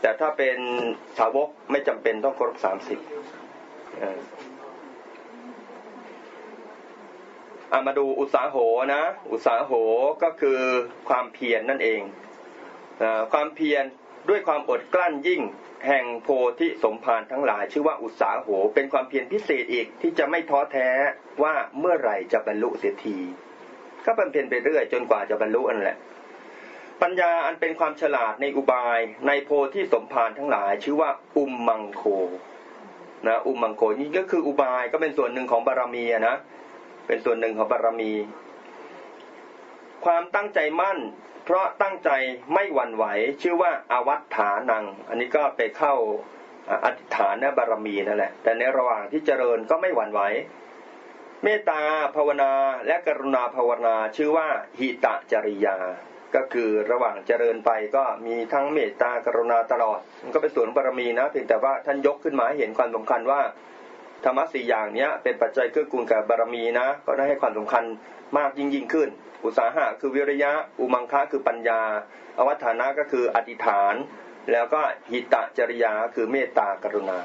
แต่ถ้าเป็นสาวกไม่จำเป็นต้องครบสามสิบอามาดูอุตสาโหนะ อุตสาโหก็คือความเพียรนนั่นเองอความเพียรด้วยความอดกลั้นยิ่งแห่งโพธิสมภารทั้งหลาย ชื่อว่าอุตสาโห เป็นความเพียรพิเศษอีกที่จะไม่ท้อแท้ว่าเมื่อไหร่จะบรรลุเสียที ก็บำเพ็ญไปเรื่อยจนกว่าจะบรรลุอันแหละ ปัญญาอันเป็นความฉลาดในอุบายในโพธิสมภารทั้งหลาย ชื่อว่าอุมมังโคนะอุมมังโคนี่ก็คืออุบายก็เป็นส่วนหนึ่งของบารมีนะเป็นส่วนหนึ่งของบารมี ความตั้งใจมั่น เพราะตั้งใจไม่หวั่นไหว ชื่อว่าอาวัตฐานัง อันนี้ก็ไปเข้าอธิษฐานบารมีนั่นแหละ แต่ในระหว่างที่เจริญก็ไม่หวั่นไหวเมตตาภาวนาและกรุณาภาวนาชื่อว่าหิตะจริยา ก็คือระหว่างเจริญไปก็มีทั้งเมตตากรุณาตลอด มันก็เป็นส่วนบารมีนะเพียงแต่ว่าท่านยกขึ้นมาหเห็นความสำคัญว่าธรรมะสี่อย่างเนี้ยเป็นปัจจัยเกื้อกูลกับบารมีนะ ก็ได้ให้ความสำคัญมากยิ่งยิ่งขึ้น อุตสาหะคือวิริยะ อุมังคะคือปัญญา อวัฏานะก็คืออธิษฐาน แล้วก็หิตะจริยาคือเมตตากรุณา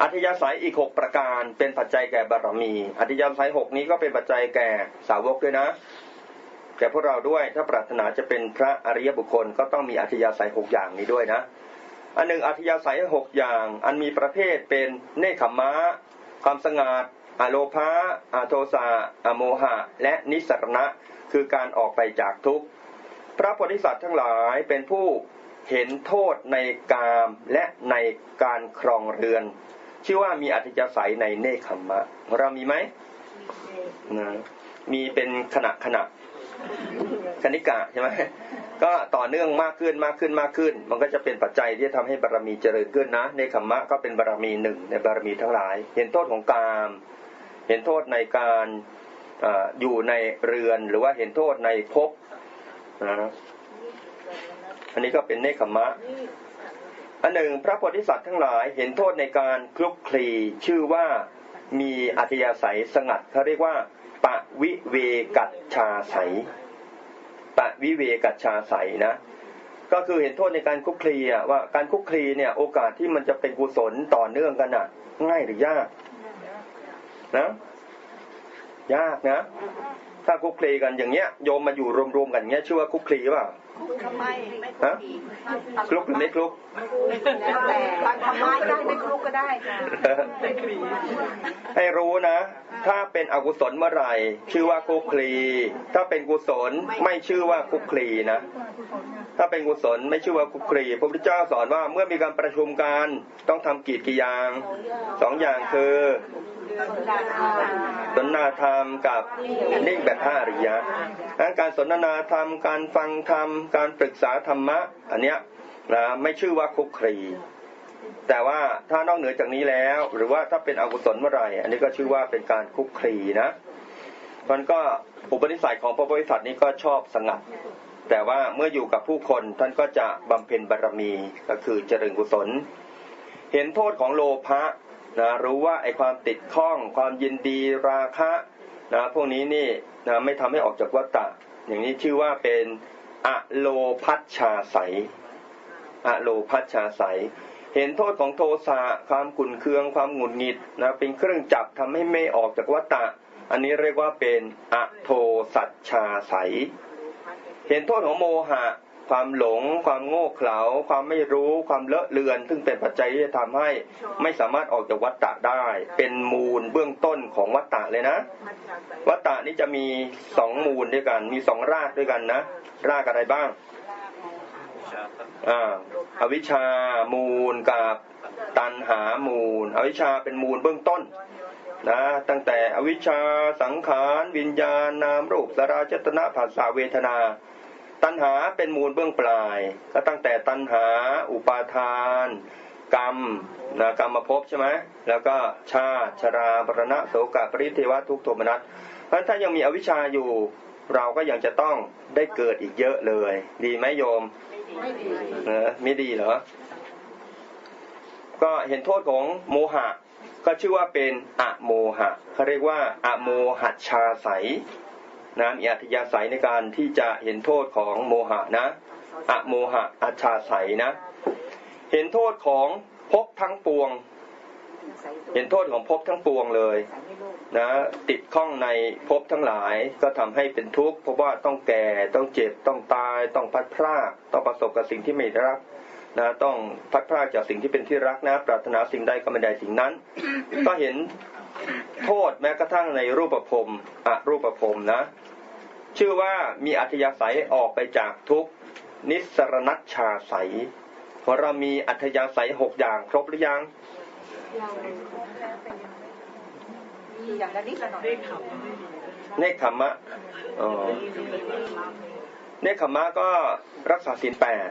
อัธยาศัยอีกหกประการเป็นปัจจัยแก่บารมี อัธยาศัยหกนี้ก็เป็นปัจจัยแก่สาวกด้วยนะ ก่พวกเราด้วย ถ้าปรารถนาจะเป็นพระอริยบุคคลก็ต้องมีอัธยาศัยหกอย่างนี้ด้วยนะ อันหนึ่งอัธยาศัยหกอย่าง อันมีประเภทเป็นเนคขมะความสงัดอโลภะอโทสะอโมหะ และนิสรณะคือการออกไปจากทุกข์ พระโพธิสัตว์ทั้งหลายเป็นผู้เห็นโทษในกามและในการครองเรือน ชื่อว่ามีอัธยาศัยในเนคขมะ เรามีไหมนะมีเป็นขณะขณะ คณิกะใช่ไหมก็ต่อเนื่องมากขึ้นมากขึ้นมากขึ้น มันก็จะเป็นปัจจัยที่จะทำให้บารมีเจริญขึ้นนะในขมมะก็เป็นบารมีหนึ่งในบารมีทั้งหลาย เห็นโทษของกามเห็นโทษในการอยู่ในเรือนหรือว่าเห็นโทษในภพนะอันนี้ก็เป็นเนคขมะอันหนึ่งพระโพธิสัตว์ทั้งหลายเห็นโทษในการคลุกคลีชื่อว่ามีอัธยาศัยสงัดเขาเรียกว่าปะวิเวกัจชาใส ปะวิเวกัชาใสนะก็คือเห็นโทษในการคุกคลีอะว่าการคุกคลีเนี่ย โอกาสที่มันจะเป็นกุศลต่อเนื่องกันอะง่ายหรือยากนะ ยากนะ ถ้าคุกคลีกันอย่างเงี้ยโยมมาอยู่รวมๆกันเงี้ยชื่อว่าคุกคลีเปล่าไม่ฮะคลุกหรือไม่คลุกแต่บางธรรมะได้ไม่คลุกก็ได้ค่ะให้รู้นะ ถ้าเป็นอกุศลเมื่อไหร่ชื่อว่าคุกคลี ถ้าเป็นกุศลไม่ชื่อว่าคุกคลีนะ ถ้าเป็นกุศลไม่ชื่อว่าคุกคลีพระพุทธเจ้าสอนว่าเมื่อมีการประชุมกันต้องทำกีจกี่อย่างสองอย่างคือสนนาธรรมกับนิ่งแบบพระอริยะการสนทนาธรรม การฟังธรรม การปรึกษาธรรมะ อันเนี้ยนะไม่ชื่อว่าคุกคลีแต่ว่าถ้านอกเหนือจากนี้แล้ว หรือว่าถ้าเป็นอกุศลเมื่อไหร่ อันนี้ก็ชื่อว่าเป็นการคุกคลีนะมันก็อุปนิสัยของพระบริษัทนี้ก็ชอบสงัด แต่ว่าเมื่ออยู่กับผู้คนท่านก็จะบำเพ็ญบารมีก็คือเจริญกุศล เห็นโทษของโลภะนะรู้ว่าไอความติดข้อง ความยินดีราคะนะพวกนี้นี่นะไม่ทำให้ออกจากวัฏฏะอย่างนี้ชื่อว่าเป็นอโลพัชชาใสอโลพัชชาใสเห็นโทษของโทสะความขุนเคืองความหงุดหงิดนะเป็นเครื่องจับทำให้ไม่ออกจากวัฏฏะอันนี้เรียกว่าเป็นอโทสัจชาใส เห็นโทษของโมหะ ความหลง ความโง่เขลา ความไม่รู้ ความเลอะเลือน ซึ่งเป็นปัจจัยที่จะทำให้ไม่สามารถออกจากวัฏฏะได้ เป็นมูลเบื้องต้นของวัฏฏะเลยนะ วัฏฏะนี้จะมีสองมูลด้วยกัน มีสองรากด้วยกันนะ รากอะไรบ้างอ่าอวิชามูลกับตันหามูล อวิชาเป็นมูลเบื้องต้นนะตั้งแต่อวิชชาสังขาร วิญญาณนามรูปสราจตนะภาษาเวทนา ตัณหาเป็นมูลเบื้องปลายก็ตั้งแต่ตัณหา อุปาทาน กรรมนะกรรมมาพบใช่ไหมแล้วก็ชาชราปรณะโสกปริเทวทุกโทมนัสเพราะถ้ายังมีอวิชชาอยู่เราก็ยังจะต้องได้เกิดอีกเยอะเลย ดีไหมโยมไม่ดีเออไม่ดีเหรอ ก็เห็นโทษของโมหะ ก็ชื่อว่าเป็นอะโมหะเขาเรียกว่าอะโมหัชาใส นะมีอัธยาศัยในการที่จะเห็นโทษของโมหะนะอะโมหะอัจฉาใสนะ เห็นโทษของภพทั้งปวง เห็นโทษของภพทั้งปวงเลยนะติดข้องในภพทั้งหลายก็ทำให้เป็นทุกข์เพราะว่าต้องแก่ต้องเจ็บต้องตาย ต้องพัดพรากต้องประสบกับสิ่งที่ไม่รักนะต้องพัดพรากจากสิ่งที่เป็นที่รักนะ ปรารถนาสิ่งใดก็ไม่ได้สิ่งนั้น ก็เห็น โทษแม้กระทั่งในรูปภพอรูปภพนะ ชื่อว่ามีอัธยาศัยออกไปจากทุกนิสรณัชชาใสพอเรามีอัธยาศัยหกอย่างครบหรือยังอย่างละนิดละหน่อยเนคขมมะเนคขมะก็รักษาศีลแปด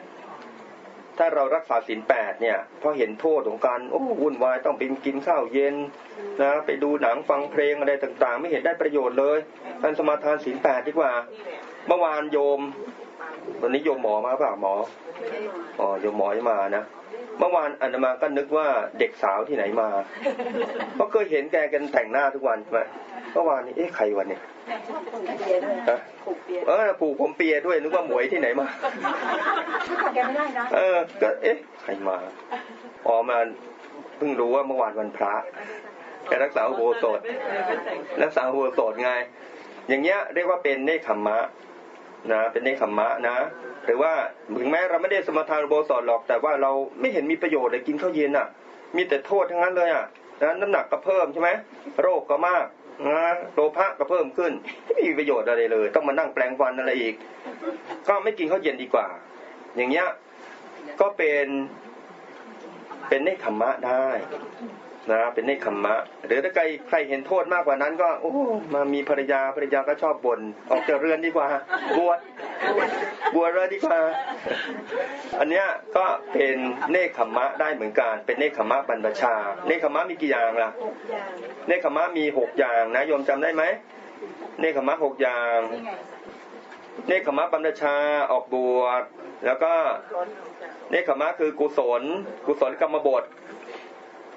ถ้าเรารักษาศีลแปดเนี่ยพอเห็นโทษของการโอ้วุ่นวายต้องไปกินข้าวเย็นนะไปดูหนังฟังเพลงอะไรต่างๆ ไม่เห็นได้ประโยชน์เลยท่านสมาทานศีลแปดดีกว่า เมื่อวานโยม วันนี้โยมหมอมาเปล่าหมออ๋อโยมหมอยมานะ เมื่อวานอาตมาก็นึกว่าเด็กสาวที่ไหนมา เพราะเคยเห็นแกกันแต่งหน้าทุกวันใช่ไหมเมื่อวานนี้เอ๊ะใครวันนี้ฮะเออผูกผมเปียด้วยนึกว่าหมวยที่ไหนมาที่ขาดแกไม่ได้นะเออ ก็เอ๊ะใครมาอ๋อมาเพิ่งรู้ว่าเมื่อวานวันพระแกรักษาอุโบสถรักษาอุโบสถไง อย่างเงี้ยเรียกว่าเป็นเนคขมมะนะ เป็นเนคขมมะนะ หรือว่าถึงแม้เราไม่ได้สมทานโบสถหรอก แต่ว่าเราไม่เห็นมีประโยชน์เลยกินข้าวเย็นอะ มีแต่โทษทั้งนั้นเลยอะนะน้ำหนักก็เพิ่มใช่ไหมโรคก็มากนะโลภะก็เพิ่มขึ้นไม่มีประโยชน์อะไรเลย ต้องมานั่งแปลงฟันอะไรอีก ก็ไม่กินข้าวเย็นดีกว่า อย่างเงี้ยก็เป็นเป็นเนคขมะได้ นะเป็นเนคขมมะ หรือถ้าใครใครเห็นโทษมากกว่านั้น ก็โอ้มามีภรรยาภรรยาก็ชอบบ่นออกจากเรือนดีกว่าบวชบวชเลยดีกว่า อันเนี้ยก็เป็นเนคขมมะได้เหมือนกัน เป็นเนคขมมะบรรพชา เนคขมมะมีกี่อย่างล่ะเนคขมมะมีหกอย่างนะโยมจำได้ไหมเนคขมมะหกอย่างนี่ไงเนคขมะบรรพชาออกบวชแล้วก็เนคขมะคือกุศล กุศลกรรมบท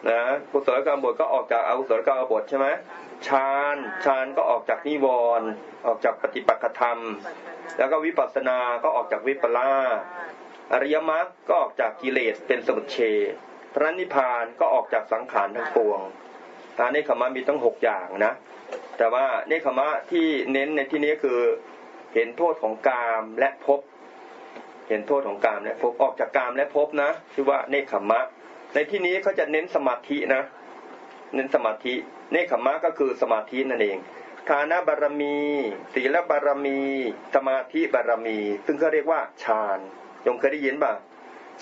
นะกุศลกรรมบทก็ออกจากอากุศลกรรมบทใช่ไหมฌานฌานก็ออกจากนิวรณ์ออกจากปฏิปักษธรรม แล้วก็วิปัสสนาก็ออกจากวิปลาสอริยมรรคก็ออกจากกิเลสเป็นสมุทเฉพระนิพพานก็ออกจากสังขารทั้งปวงนะเนคขมะมีตั้งหกอย่างนะ แต่ว่าเนคขมะที่เน้นในที่นี้คือเห็นโทษของกามและภพเห็นโทษของกามและภพออกจากกามและภพนะชื่อว่าเนคขมะ ในที่นี้เขาจะเน้นสมาธินะ เน้นสมาธิเนคขมมะก็คือสมาธินั่นเองฐานะบารมี ศีลบารมี สมาธิบารมี ซึ่งเขาเรียกว่าฌานยงเคยได้ยินป่ะ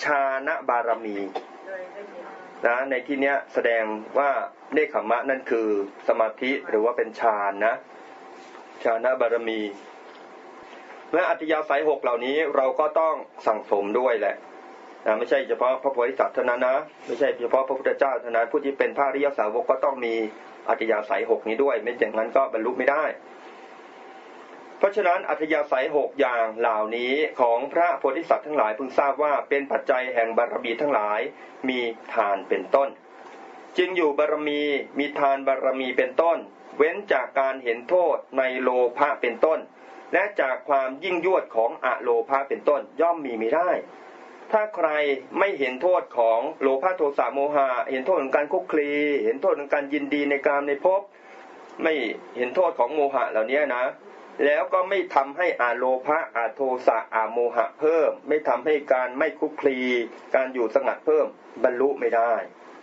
ฌานะบารมีนะในที่เนี้ยแสดงว่าเนคขมะนั่นคือสมาธิหรือว่าเป็นฌานนะฌานะบารมีและอัธยาศัยหกเหล่านี้เราก็ต้องสั่งสมด้วยแหละ นะไม่ใช่เฉพาะพระโพธิสัตว์เท่านั้นนะไม่ใช่เฉพาะพระพุทธเจ้าเท่านั้นผู้ที่เป็นพระริยสาวกก็ต้องมีอัธยาศัยหกนี้ด้วย ไม่อย่างนั้นก็บรรลุไม่ได้ เพราะฉะนั้นอัธยาศัยหกอย่างเหล่านี้ของพระโพธิสัตว์ทั้งหลายพึงทราบว่าเป็นปัจจัยแห่งบารมีทั้งหลายมีทานเป็นต้น จึงอยู่บารมีมีทานบารมีเป็นต้น เว้นจากการเห็นโทษในโลภะเป็นต้น และจากความยิ่งยวดของอะโลภะเป็นต้นย่อมมีไม่ได้ ถ้าใครไม่เห็นโทษของโลภะโทสะโมหะเห็นโทษของการคุกคลีเห็นโทษของการยินดีในการในภพไม่เห็นโทษของโมหะเหล่านี้นะ แล้วก็ไม่ทำให้อาโลภะอาโทสะอาโมหะเพิ่ม ไม่ทำให้การไม่คุกคลี การอยู่สงัดเพิ่มบรรลุไม่ได้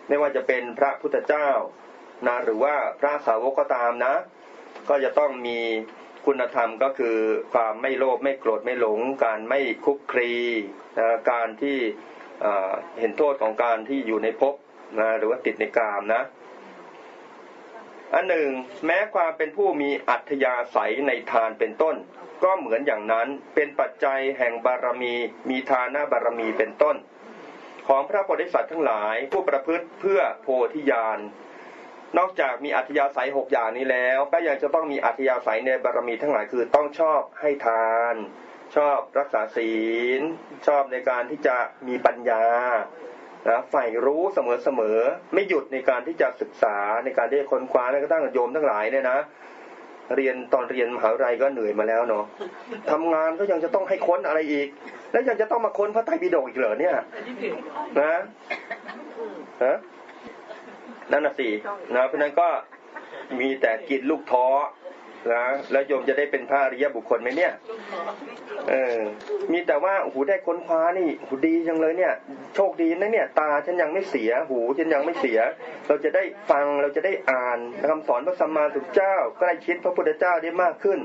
ไม่ว่าจะเป็นพระพุทธเจ้านะหรือว่าพระสาวกก็ตามนะ ก็จะต้องมี คุณธรรมก็คือความไม่โลภไม่โกรธไม่หลง การไม่คุกคลีนะการที่เอ่อเห็นโทษของการที่อยู่ในภพนะหรือว่าติดในกามนะ อันหนึ่ง แม้ความเป็นผู้มีอัธยาศัยในทานเป็นต้น ก็เหมือนอย่างนั้นเป็นปัจจัยแห่งบารมี มีทานะบารมีเป็นต้น ของพระโพธิสัตว์ทั้งหลายผู้ประพฤติเพื่อโพธิญาณ นอกจากมีอัธยาศัยหกอย่างนี้แล้วก็ยังจะต้องมีอัธยาศัยในบารมีทั้งหลายคือต้องชอบให้ทาน ชอบรักษาศีล ชอบในการที่จะมีปัญญานะใฝ่รู้เสมอๆไม่หยุดในการที่จะศึกษาในการที่จะค้นคว้าแม้กระทั่งโยมทั้งหลายเนี่ยนะ เรียนตอนเรียนมหาวิทยาลัยก็เหนื่อยมาแล้วเนาะทำงานก็ยังจะต้องให้ค้นอะไรอีก แล้วยังจะต้องมาค้นพระไตรปิฎกอีกเหรอเนี่ยนะฮะ นั่นน่ะสินะเพราะฉะนั้นก็มีแต่กินลูกท้อนะแล้วโยมจะได้เป็นพระอริยบุคคลไหมเนี่ยเออมีแต่ว่าโอ้โหได้ค้นคว้านี่โอ้โหดีจังเลยเนี่ย โชคดีนะเนี่ย ตาฉันยังไม่เสีย หูฉันยังไม่เสีย เราจะได้ฟังเราจะได้อ่านคำสอนพระสัมมาสัมพุทธเจ้าใกล้ชิดพระพุทธเจ้าได้มากขึ้น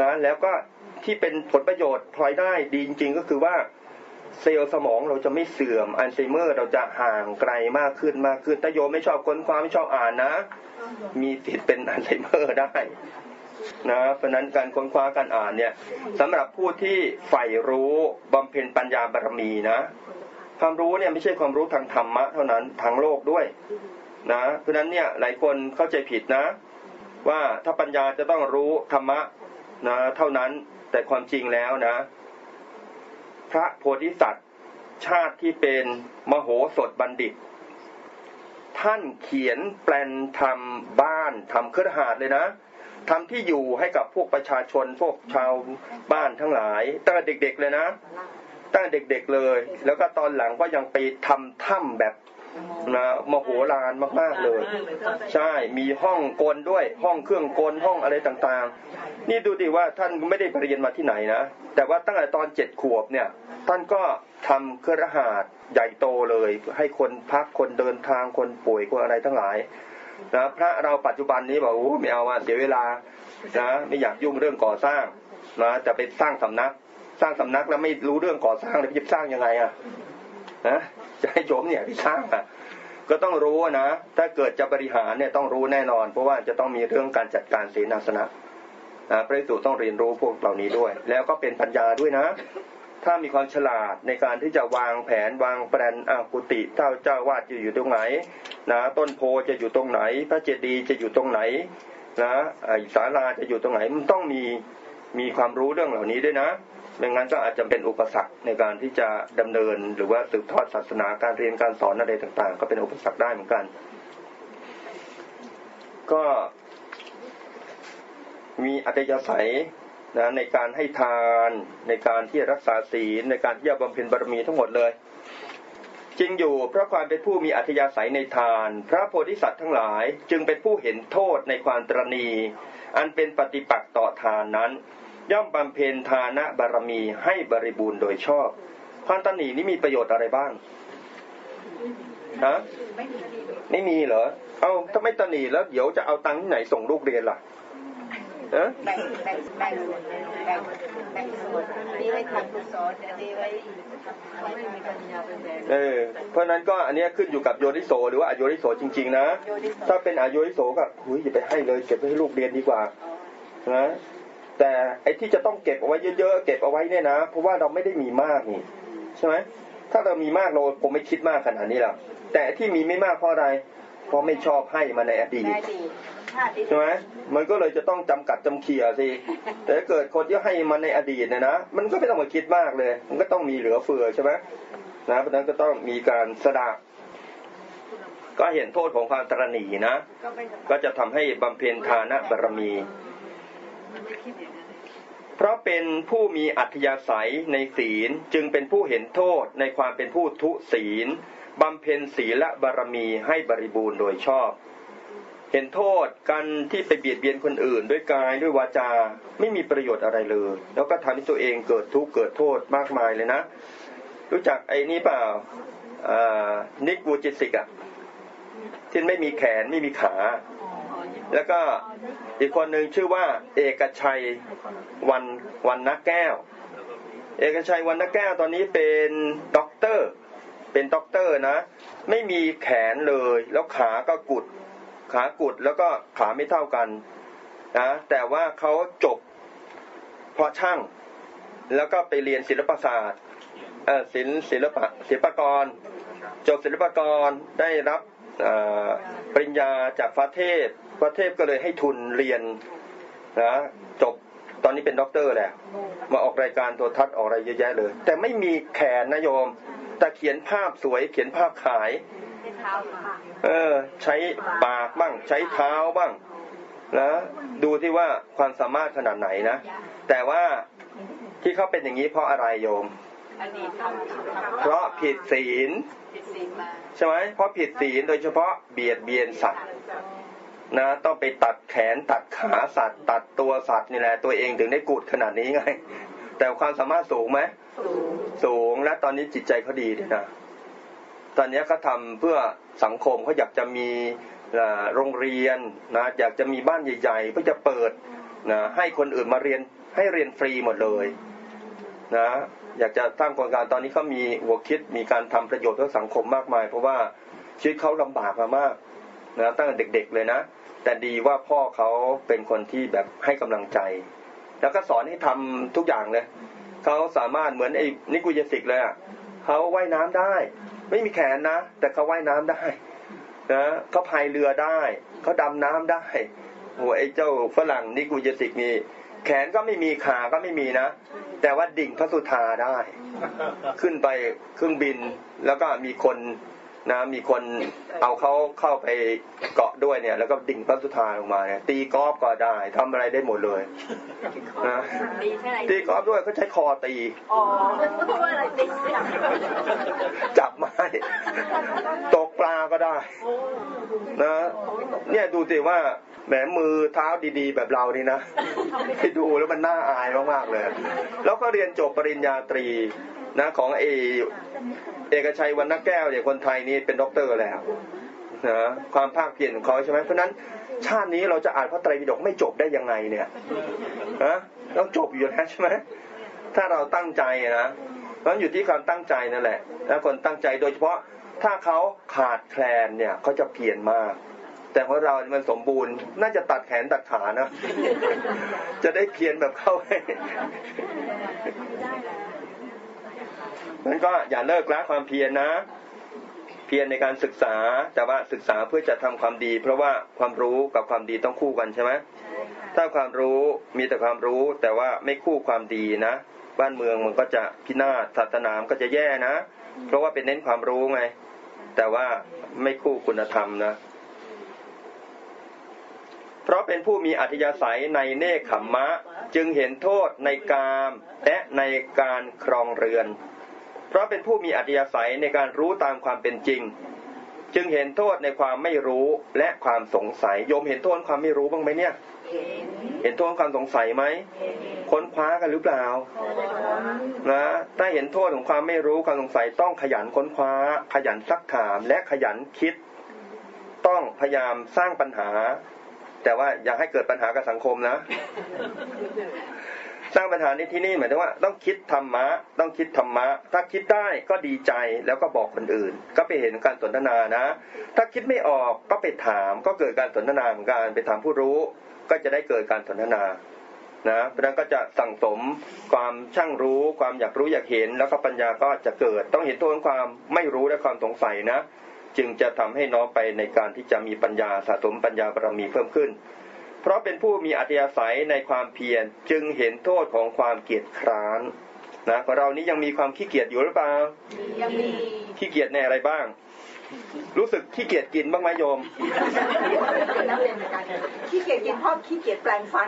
นะแล้วก็ที่เป็นผลประโยชน์พลอยได้ดีจริง ๆ ก็คือว่า เซลล์สมองเราจะไม่เสื่อมอัลไซเมอร์ เราจะห่างไกลมากขึ้นมากขึ้นถ้าโยมไม่ชอบค้นคว้าไม่ชอบอ่านนะ มีสิทธิ์เป็นอัลไซเมอร์ได้นะเพราะฉะนั้นการค้นคว้าการอ่านเนี่ยสำหรับผู้ที่ใฝ่รู้บำเพ็ญปัญญาบารมีนะ ความรู้เนี่ยไม่ใช่ความรู้ทางธรรมะเท่านั้นทางโลกด้วยนะเพราะฉะนั้นเนี่ยหลายคนเข้าใจผิดนะ ว่าถ้าปัญญาจะต้องรู้ธรรมะนะเท่านั้นแต่ความจริงแล้วนะ พระโพธิสัตว์ ชาติที่เป็นมโหสถบัณฑิต ท่านเขียนแปลนทำบ้านทำเครือหาดเลยนะทำที่อยู่ให้กับพวกประชาชนพวกชาวบ้านทั้งหลาย ตั้งแต่เด็ก ๆ เลยนะ ตั้งแต่เด็ก ๆเลย แล้วก็ตอนหลังก็ยังไปทำถ้ำแบบ นะมโหฬารมากๆเลย ใช่มีห้องกลด้วยห้องเครื่องกลห้องอะไรต่างๆ นี่ดูดิว่าท่านไม่ได้ไปเรียนมาที่ไหนนะ แต่ว่าตั้งแต่ตอนเจ็ดขวบเนี่ย ท่านก็ทำเครือหาดใหญ่โตเลย ให้คนพักคนเดินทางคนป่วยคนอะไรทั้งหลายนะพระเราปัจจุบันนี้บอกโอ้ไม่เอาอะเสียเวลานะไม่อยากยุ่งเรื่องก่อสร้างนะจะไปสร้างสำนัก สร้างสำนักแล้วไม่รู้เรื่องก่อสร้างเลยจะสร้างยังไงอะ นะจะให้โยมเนี่ยที่สร้างอะก็ต้องรู้นะ ถ้าเกิดจะบริหารเนี่ยต้องรู้แน่นอน เพราะว่าจะต้องมีเรื่องการจัดการเสนาสนะนะพระสุต้องเรียนรู้พวกเหล่านี้ด้วย แล้วก็เป็นปัญญาด้วยนะ ถ้ามีความฉลาดในการที่จะวางแผนวางแผนอากุติเจ้าเจ้าวาดจะอยู่ตรงไหนนะต้นโพจะอยู่ตรงไหน พระเจดีย์จะอยู่ตรงไหนนะศาลาจะอยู่ตรงไหนมันต้องมีมีความรู้เรื่องเหล่านี้ด้วยนะ ไม่งั้นก็อาจจะเป็นอุปสรรคในการที่จะดำเนิน หรือว่าสืบทอดศาสนาการเรียนการสอนอะไรต่าง ๆ ก็เป็นอุปสรรคได้เหมือนกัน ก็มีอัตยาศัยนะในการให้ทานในการที่รักษาศีลในการที่จะบำเพ็ญบารมีทั้งหมดเลย จริงอยู่เพราะความเป็นผู้มีอัธยาศัยในทาน พระโพธิสัตว์ทั้งหลาย จึงเป็นผู้เห็นโทษในความตรณี อันเป็นปฏิปักษ์ต่อทานนั้น ย่อมบำเพ็ญทานะบารมีให้บริบูรณ์โดยชอบความตรณีนี้มีประโยชน์อะไรบ้างฮะไม่มีเหรอ เอาถ้าไม่ตรณีแล้วเดี๋ยวจะเอาตังค์ที่ไหนส่งลูกเรียนล่ะฮะแบ่งแบ่งแบ่งแบ่งแบ่งส่วนนี้ไว้ทำกุศลอันนี้ไว้เออเพราะนั้นก็อันนี้ขึ้นอยู่กับโยนิโสหรือว่าอโยนิโสจริง ๆ นะ ถ้าเป็นอโยนิโสก็หุยอย่าไปให้เลยเก็บไว้ให้ลูกเรียนดีกว่านะ แต่ไอ้ที่จะต้องเก็บเอาไว้เยอะๆเก็บเอาไว้เนี่ยนะเพราะว่าเราไม่ได้มีมากนี่ใช่ไหมถ้าเรามีมากเราคงไม่คิดมากขนาดนี้หรอกแต่ที่มีไม่มากเพราะอะไรเพราะไม่ชอบให้มาในอดีตแม่ดีชาติใช่ไหมมันก็เลยจะต้องจำกัดจำเขี่ยสิแต่ถ้าเกิดคนที่ให้มาในอดีตเนี่ยนะมันก็ไม่ต้องมาคิดมากเลย มันก็ต้องมีเหลือเฟือใช่ไหมนะเพราะฉะนั้นก็ต้องมีการสดาก็เห็นโทษของความตรณีนะ ก็ไม่ก็จะทำให้บำเพ็ญทานะบารมี เพราะเป็นผู้มีอัธยาศัยในศีลจึงเป็นผู้เห็นโทษในความเป็นผู้ทุศีลบำเพ็ญศีลบารมีให้บริบูรณ์โดยชอบ เห็นโทษการที่ไปเบียดเบียนคนอื่น ด้วยกายด้วยวาจาไม่มีประโยชน์อะไรเลย แล้วก็ทำให้ตัวเองเกิดทุกข์เกิดโทษมากมายเลยนะ รู้จักไอ้นี่เปล่าอ่านิกวูจิสิกอะที่ไม่มีแขนไม่มีขา แล้วก็อีกคนหนึ่งชื่อว่า เอกชัยวันวันนักแก้ว เอกชัยวันนักแก้วตอนนี้เป็นด็อกเตอร์ เป็นด็อกเตอร์นะ ไม่มีแขนเลย แล้วขาก็กุด ขากุดแล้วก็ขาไม่เท่ากันนะแต่ว่าเขาจบเพราะช่าง แล้วก็ไปเรียนศิลปศาสตร์ศิลศิลปะศิลปกร จบศิลปกรได้รับ ปริญญาจากฟ้าเทพฟ้าเทพก็เลยให้ทุนเรียนนะจบตอนนี้เป็นด็อกเตอร์แหละมาออกรายการโทรทัศน์ออกอะไรเยอะแยะเลย แต่ไม่มีแขนนะโยม แต่เขียนภาพสวย เขียนภาพขาย เออ ใช้ปากบ้าง ใช้เท้าบ้างนะดูที่ว่าความสามารถขนาดไหนนะ แต่ว่าที่เขาเป็นอย่างนี้เพราะอะไรโยม เพราะผิดศีลผิดศีลมาใช่ไหมเพราะผิดศีลโดยเฉพาะเบียดเบียนสัตว์นะต้องไปตัดแขนตัดขาสัตว์ ตัดตัวสัตว์นี่แหละตัวเองถึงได้กูดขนาดนี้ไง แต่ความสามารถสูงไหมสูงสูงและตอนนี้จิตใจเขาดีด้วยนะตอนนี้เขาทำเพื่อสังคมเขาอยากจะมีเอ่อโรงเรียนนะอยากจะมีบ้านใหญ่ๆเพื่อจะเปิดนะให้คนอื่นมาเรียนให้เรียนฟรีหมดเลย นะ อยากจะสร้างโครงการตอนนี้เขามีหัวคิดมีการทำประโยชน์เพื่อสังคมมากมาย เพราะว่าชีวิตเขาลำบากมามากนะตั้งแต่เด็ก ๆ เลยนะ แต่ดีว่าพ่อเขาเป็นคนที่แบบให้กำลังใจ แล้วก็สอนให้ทำทุกอย่างเลยเขาสามารถเหมือนไอ้นิกุยสิกเลยอะเขาว่ายน้ำได้ ไม่มีแขนนะ แต่เขาว่ายน้ำได้นะเขาพายเรือได้เขาดำน้ำได้โอ้ไอ้เจ้าฝรั่งนิกุยสิกนี่ แขนก็ไม่มีขาก็ไม่มีนะ แต่ว่าดิ่งพระสุธาได้ ขึ้นไปเครื่องบินแล้วก็มีคน นะมีคนเอาเขาเข้าไปเกาะด้วยเนี่ย แล้วก็ดิ่งพระสุธาลงมาเนี่ยตีกอล์ฟก็ได้ทำอะไรได้หมดเลยนะดีแค่ไหนตีกอล์ฟด้วยเขาใช้คอตีอ๋อเพราะว่าอะไรดีอย่างจับไม้ตกปลาก็ได้นะเนี่ยดูสิว่าแหมมือเท้าดีๆ แบบเรานี่นะไปดูแล้วมันน่าอายมากๆเลย แล้วก็เรียนจบปริญญาตรี นะของเอเอกชัยวรรณแก้วเนี่ยคนไทยนี่เป็นด็อกเตอร์แล้วนะความภาคเพียรของเขาใช่ไหมเพราะนั้นชาตินี้เราจะอ่านพระไตรปิฎกไม่จบได้ยังไงเนี่ยฮะต้องจบอยู่แล้วใช่ไหมถ้าเราตั้งใจนะเพราะฉะนั้นอยู่ที่ความตั้งใจนั่นแหละนะคนตั้งใจโดยเฉพาะถ้าเขาขาดแคลนเนี่ยเขาจะเพียรมาก แต่ของเรา มันสมบูรณ์ น่าจะตัดแขนตัดขานะ จะได้เพียรแบบเข้า นั้นก็อย่าเลิกละความเพียรนะ เพียรในการศึกษา แต่ว่าศึกษาเพื่อจะทำความดี เพราะว่าความรู้กับความดีต้องคู่กันใช่ไหมถ้าความรู้มีแต่ความรู้ แต่ว่าไม่คู่ความดีนะ บ้านเมืองมันก็จะพินาศศาสนามก็จะแย่นะ เพราะว่าเป็นเน้นความรู้ไง แต่ว่าไม่คู่คุณธรรมนะเพราะเป็นผู้มีอัธยาศัยในเนคขมมะ จึงเห็นโทษในกามและในการครองเรือน เพราะเป็นผู้มีอัธยาศัยในการรู้ตามความเป็นจริง จึงเห็นโทษในความไม่รู้และความสงสัยโยมเห็นโทษความไม่รู้บ้างไหมเนี่ย เห็นโทษความสงสัยไหมค้นคว้ากันหรือเปล่านะถ้าเห็นโทษของความไม่รู้ความสงสัยต้องขยันค้นคว้า ขยันซักถามและขยันคิด ต้องพยายามสร้างปัญหา แต่ว่าอย่าให้เกิดปัญหากับสังคมนะ สร้างปัญหาในที่นี่หมายถึงว่าต้องคิดธรรมะ ต้องคิดธรรมะ ถ้าคิดได้ก็ดีใจแล้วก็บอกคนอื่น ก็ไปเห็นการสนทนานะ ถ้าคิดไม่ออกก็ไปถามก็เกิดการสนทนาเหมือนกันไปถามผู้รู้ ก็จะได้เกิดการสนทนานะเพราะนั้นก็จะสั่งสมความช่างรู้ ความอยากรู้อยากเห็น แล้วก็ปัญญาก็จะเกิด ต้องเห็นโทษของความไม่รู้และความสงสัยนะ จึงจะทำให้น้องไปในการที่จะมีปัญญาสะสมปัญญาบารมีเพิ่มขึ้น เพราะเป็นผู้มีอัธยาศัยในความเพียรจึงเห็นโทษของความเกียจคร้านนะของเรานี้ยังมีความขี้เกียจอยู่หรือเปล่ายังมีขี้เกียจในอะไรบ้าง รู้สึกขี้เกียจกินบ้างไหมโยมขี้เกียจกินเพราะขี้เกียจแปลงฟัน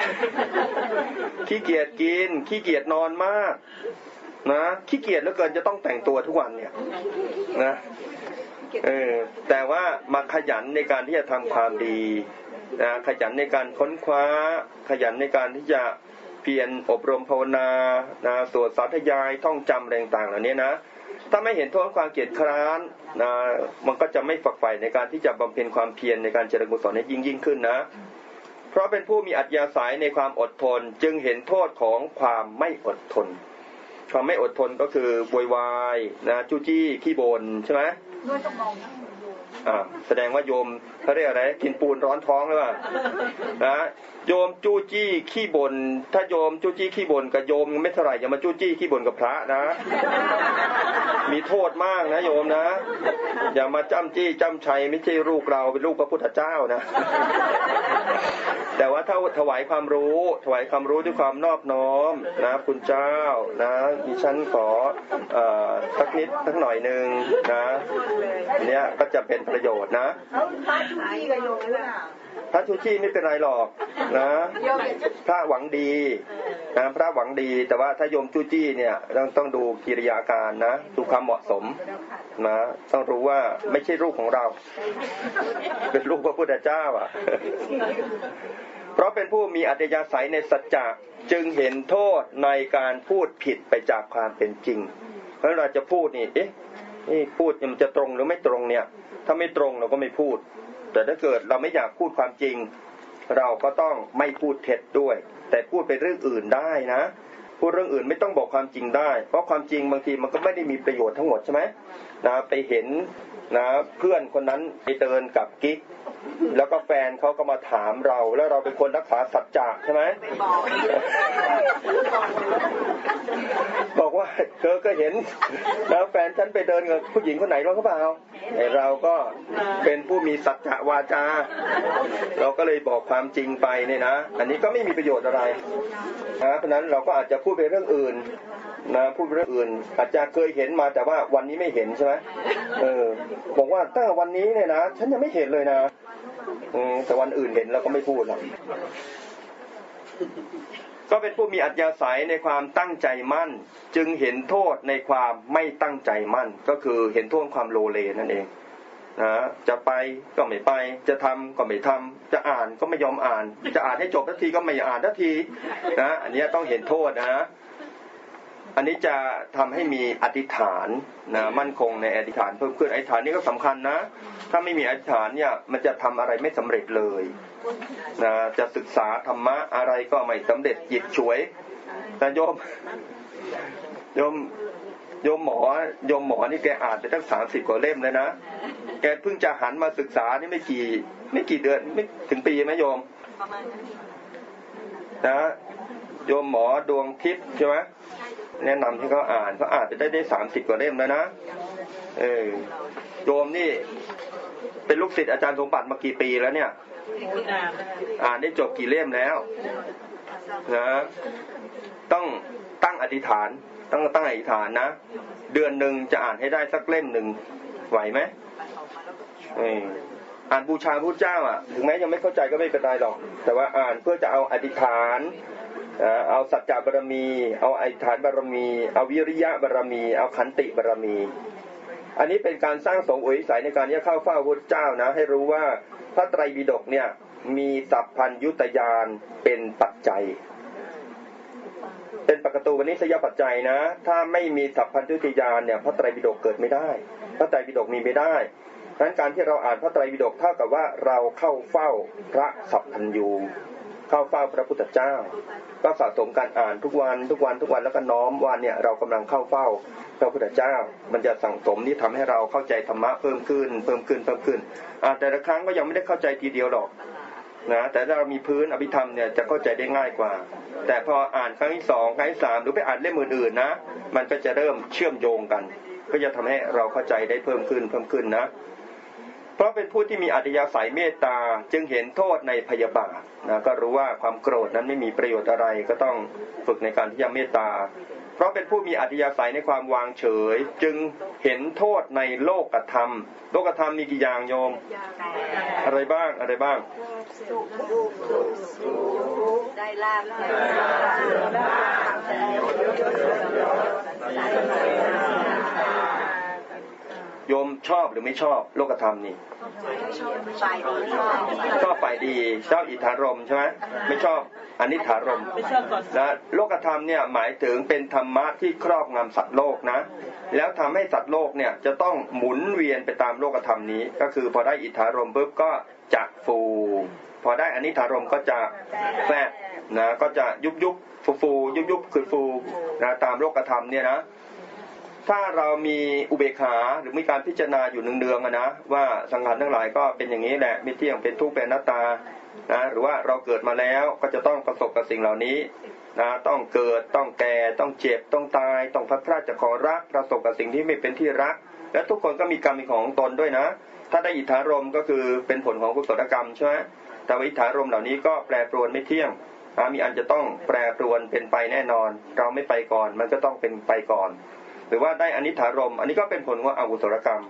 ขี้เกียจกิน ขี้เกียจนอนมากนะขี้เกียจเหลือเกินจะต้องแต่งตัวทุกวันเนี่ยนะเออแต่ว่ามาขยันในการที่จะทำความดี นะขยันในการค้นคว้า ขยันในการที่จะเพียรอบรมภาวนานะสวดสาธยายท่องจำอะไรต่างเหล่านี้นะ ถ้าไม่เห็นโทษความเกียจคร้านนะมันก็จะไม่ฝักใฝ่ในการที่จะบำเพ็ญความเพียรในการเจริญกุศลให้ยิ่งยิ่งขึ้นนะ เพราะเป็นผู้มีอัธยาศัยในความอดทน จึงเห็นโทษของความไม่อดทนความไม่อดทนก็คือโวยวายนะจู้จี้ขี้บนใช่ไหมด้วยต้องมอง อ่าแสดงว่าโยมเขาเรียกอะไร กินปูนร้อนท้องหรือเปล่านะโยมจู้จี้ขี้บนถ้าโยมจู้จี้ขี้บนกับโยมไม่เท่าไหร่อย่ามาจู้จี้ขี้บนกับพระนะ มีโทษมากนะโยมนะ อย่ามาจ้ำจี้จ้ำชัยไม่ใช่ลูกเราเป็นลูกพระพุทธเจ้านะ แต่ว่าถ้าถวายความรู้ ถวายความรู้ด้วยความนอบน้อมนะคุณเจ้านะดิฉันขอเอ่อสักนิดสักหน่อยหนึ่งนะอันเนี้ยก็จะเป็นประโยชน์นะพระจุกี้กับโยมหรือเปล่าพระชูชีไม่เป็นไรหรอกนะพระหวังดีนะพระหวังดีแต่ว่าถ้าโยมจู้จี้เนี่ยต้องต้องดูกิริยาการนะดูความเหมาะสมนะต้องรู้ว่าไม่ใช่ลูกของเรา เป็นลูกพระพุทธเจ้าอะ เพราะเป็นผู้มีอัตยาศัยในสัจจะจึงเห็นโทษในการพูดผิดไปจากความเป็นจริง เพราะเราจะพูดนี่เอ๊ะนี่พูดเนี่ยมันจะตรงหรือไม่ตรงเนี่ย ถ้าไม่ตรงเราก็ไม่พูด แต่ถ้าเกิดเราไม่อยากพูดความจริง เราก็ต้องไม่พูดเท็จด้วย แต่พูดไปเรื่องอื่นได้นะ พูดเรื่องอื่นไม่ต้องบอกความจริงได้ เพราะความจริงบางทีมันก็ไม่ได้มีประโยชน์ทั้งหมดใช่ไหมนะไปเห็น นะเพื่อนคนนั้นไปเดินกับกิ๊กแล้วก็แฟนเขาก็มาถามเรา แล้วเราเป็นคนรักษาสัจจะใช่ไหมบอกว่าเธอก็เห็น แล้วแฟนฉันไปเดินกับผู้หญิงคนไหนรู้หรือเปล่าไอเราก็เป็นผู้มีสัจจะวาจา เราก็เลยบอกความจริงไปเนี่ยนะ อันนี้ก็ไม่มีประโยชน์อะไรนะเพราะฉะนั้นเราก็อาจจะพูดไปเรื่องอื่นนะพูดไปเรื่องอื่น อาจจะเคยเห็นมาแต่ว่าวันนี้ไม่เห็นใช่ไหมเออบอกว่าตั้งแต่วันนี้เนี่ยนะฉันยังไม่เห็นเลยนะอืมแต่วันอื่นเห็นเราก็ไม่พูดหรอกก็เป็นผู้มีอัธยาศัยในความตั้งใจมั่น จึงเห็นโทษในความไม่ตั้งใจมั่น ก็คือเห็นโทษความโลเลนั่นเองนะจะไปก็ไม่ไป จะทำก็ไม่ทำจะอ่านก็ไม่ยอมอ่าน จะอ่านให้จบทันทีก็ไม่อ่านทันทีนะอันนี้ต้องเห็นโทษนะ อันนี้จะทำให้มีอธิษฐานนะมั่นคงในอธิษฐานเพิ่มขึ้นอธิษฐานนี่ก็สำคัญนะ ถ้าไม่มีอธิษฐานเนี่ยมันจะทำอะไรไม่สำเร็จเลยนะจะศึกษาธรรมะอะไรก็ไม่สำเร็จหยิบฉวยแต่โยมโยมโยมหมอโยมหมอนี่แกอ่านไปตั้งสามสิบกว่าเล่มเลยนะแกเพิ่งจะหันมาศึกษานี่ไม่กี่ ไม่กี่เดือนไม่ถึงปีไหมโยมนะโยมหมอดวงทิพย์ใช่ไหม แนะนำให้เขาอ่านเขาอ่านไปได้ได้สามสิบกว่าเล่มแล้วนะเออโยมนี่ เป็นลูกศิษย์อาจารย์สมบัติมากี่ปีแล้วเนี่ย อ่านได้จบกี่เล่มแล้วนะต้องตั้งอธิษฐานต้องตั้งอธิษฐานนะ เดือนหนึ่งจะอ่านให้ได้สักเล่มหนึ่งไหวไหมเอออ่านบูชาพระเจ้าอะ ถึงแม้ยังไม่เข้าใจก็ไม่เป็นไรหรอก แต่ว่าอ่านเพื่อจะเอาอธิษฐาน เอาสัจจะบารมี เอาไอฐานบารมี เอาวิริยะบารมี เอาขันติบารมี อันนี้เป็นการสร้างสงอุยสายในการที่จะเข้าเฝ้าพระเจ้านะ ให้รู้ว่าพระไตรปิฎกเนี่ยมีสัพพัญยุตยานเป็นปัจจัย เป็นปกตูวนิสยปัจจัยนะ ถ้าไม่มีสัพพัญยุตยานเนี่ยพระไตรปิฎกเกิดไม่ได้ พระไตรปิฎกมีไม่ได้ดังนั้นการที่เราอ่านพระไตรปิฎกเท่ากับว่าเราเข้าเฝ้าพระสัพพัญญู เข้าเฝ้าพระพุทธเจ้า ก็สะสมการอ่านทุกวันทุกวันทุกวันแล้วก็น้อมวันเนี่ยเรากำลังเข้าเฝ้าพระพุทธเจ้า มันจะสั่งสมที่ทำให้เราเข้าใจธรรมะเพิ่มขึ้น เพิ่มขึ้นเพิ่มขึ้นแต่ละครั้งก็ยังไม่ได้เข้าใจทีเดียวหรอกนะแต่ถ้าเรามีพื้นอภิธรรมเนี่ยจะเข้าใจได้ง่ายกว่า แต่พออ่านครั้งที่สองครั้งที่สามหรือไปอ่านเล่มอื่นๆนะ มันก็จะเริ่มเชื่อมโยงกัน ก็จะทำให้เราเข้าใจได้เพิ่มขึ้นเพิ่มขึ้นนะ เพราะเป็นผู้ที่มีอัธยาศัยเมตตาจึงเห็นโทษในพยาบาทนะก็รู้ว่าความโกรธนั้นไม่มีประโยชน์อะไรก็ต้องฝึกในการที่จะเมตตา เพราะเป็นผู้มีอัธยาศัยในความวางเฉย จึงเห็นโทษในโลกธรรม โลกธรรมมีกี่อย่างโยม อะไรบ้างอะไรบ้างได้ลาบได้ โยมชอบหรือไม่ชอบโลกธรรมนี่ชอบฝ่ายดีชอบอิทธารมใช่ไหมไม่ชอบอนิถารมนะโลกธรรมเนี่ยหมายถึงเป็นธรรมะที่ครอบงำสัตว์โลกนะ แล้วทำให้สัตว์โลกเนี่ยจะต้องหมุนเวียนไปตามโลกธรรมนี้ ก็คือพอได้อิทธารมปุ๊บก็จะฟู พอได้อนิถารมก็จะแฟบนะก็จะยุบยุบฟูฟูยุบยุบคือฟูนะตามโลกธรรมเนี่ยนะ ถ้าเรามีอุเบกขาหรือมีการพิจารณาอยู่เนืองๆอะนะว่าสังขารทั้งหลายก็เป็นอย่างนี้แหละไม่เที่ยงเป็นทุกข์เป็นนัตตานะหรือว่าเราเกิดมาแล้วก็จะต้องประสบกับสิ่งเหล่านี้นะต้องเกิดต้องแก่ต้องเจ็บต้องตาย ต้องพัดพลาดจากของรักประสบกับสิ่งที่ไม่เป็นที่รัก และทุกคนก็มีกรรมของตนด้วยนะ ถ้าได้อิทธารมก็คือเป็นผลของกุศลกรรมใช่ไหมแต่ว่าอิทธารมเหล่านี้ก็แปรปรวนไม่เที่ยงมีอันจะต้องแปรปรวนเป็นไปแน่นอน เราไม่ไปก่อนมันก็ต้องเป็นไปก่อน หรือว่าได้อนิถารมอันนี้ก็เป็นผลของอกุศลกรรม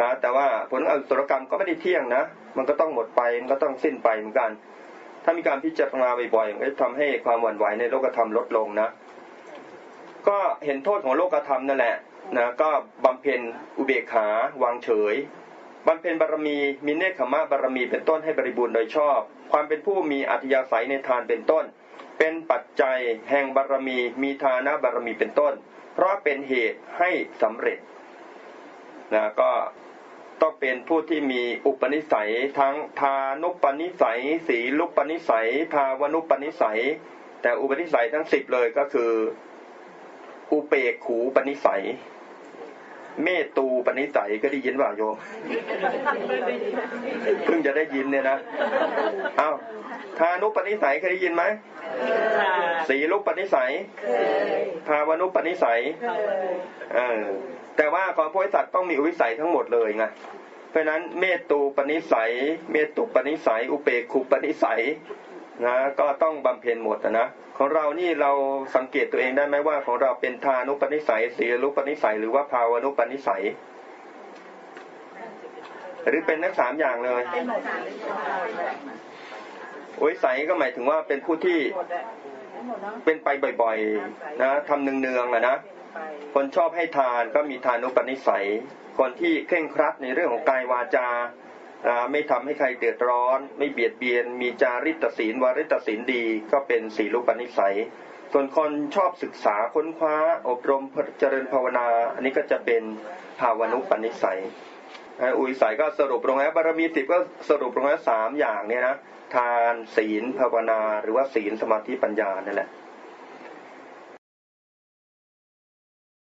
นะแต่ว่าผลอกุศลกรรมก็ไม่ได้เที่ยงนะ มันก็ต้องหมดไปมันก็ต้องสิ้นไปเหมือนกัน ถ้ามีการพิจารณาบ่อยๆมันก็จะทำให้ความหวั่นไหวในโลกธรรมลดลงนะก็เห็นโทษของโลกธรรมนั่นแหละนะก็บำเพ็ญอุเบกขาวางเฉยบำเพ็ญบารมีมีเนคขมะบารมีเป็นต้นให้บริบูรณ์โดยชอบ ความเป็นผู้มีอัธยาศัยในทานเป็นต้น เป็นปัจจัยแห่งบารมีมีทานะบารมีเป็นต้น เพราะเป็นเหตุให้สำเร็จนะก็ต้องเป็นผู้ที่มีอุปนิสัยทั้งทานุปนิสัย สีลุปนิสัย ภาวนุปนิสัย แต่อุปนิสัยทั้งสิบเลยก็คือ อุเปกขูปนิสัย เมตตูปนิสัยก็ได้ยินว่าโยมเพิ่งจะได้ยินเนี่ยนะเอาทานุปนิสัยเคยได้ยินไหมสีลุปนิสัยภาวนุปนิสัยเออแต่ว่าของพวกสัตว์ต้องมีอุวิสัยทั้งหมดเลยไงเพราะฉะนั้นเมตตูปนิสัย เมตตุปนิสัย อุเปกขุปนิสัย นะก็ต้องบำเพ็ญหมดนะของเรานี่เราสังเกตตัวเองได้ไหมว่า ของเราเป็นทานุปนิสัยสีลุปนิสัย หรือว่าภาวนุปนิสัย หรือเป็นทั้งสามอย่างเลยเป็นหมดอุวิสัยก็หมายถึงว่าเป็นผู้ที่เป็นไปบ่อยๆนะทำเนืองๆอะนะคนชอบให้ทานก็มีทานุปนิสัย คนที่เคร่งครัดในเรื่องของกายวาจา ไม่ทำให้ใครเดือดร้อน ไม่เบียดเบียน มีจาริตศีลวาริตศีลดี ก็เป็นศีลุปนิสัย ส่วนคนชอบศึกษาค้นคว้า อบรมเจริญภาวนา อันนี้ก็จะเป็นภาวนุปนิสัยอุยสัยก็สรุปลงแล้วบารมีสิบก็สรุปลงแล้วสามอย่างเนี่ยนะทานศีลภาวนา หรือว่าศีลสมาธิปัญญานั่นแหละ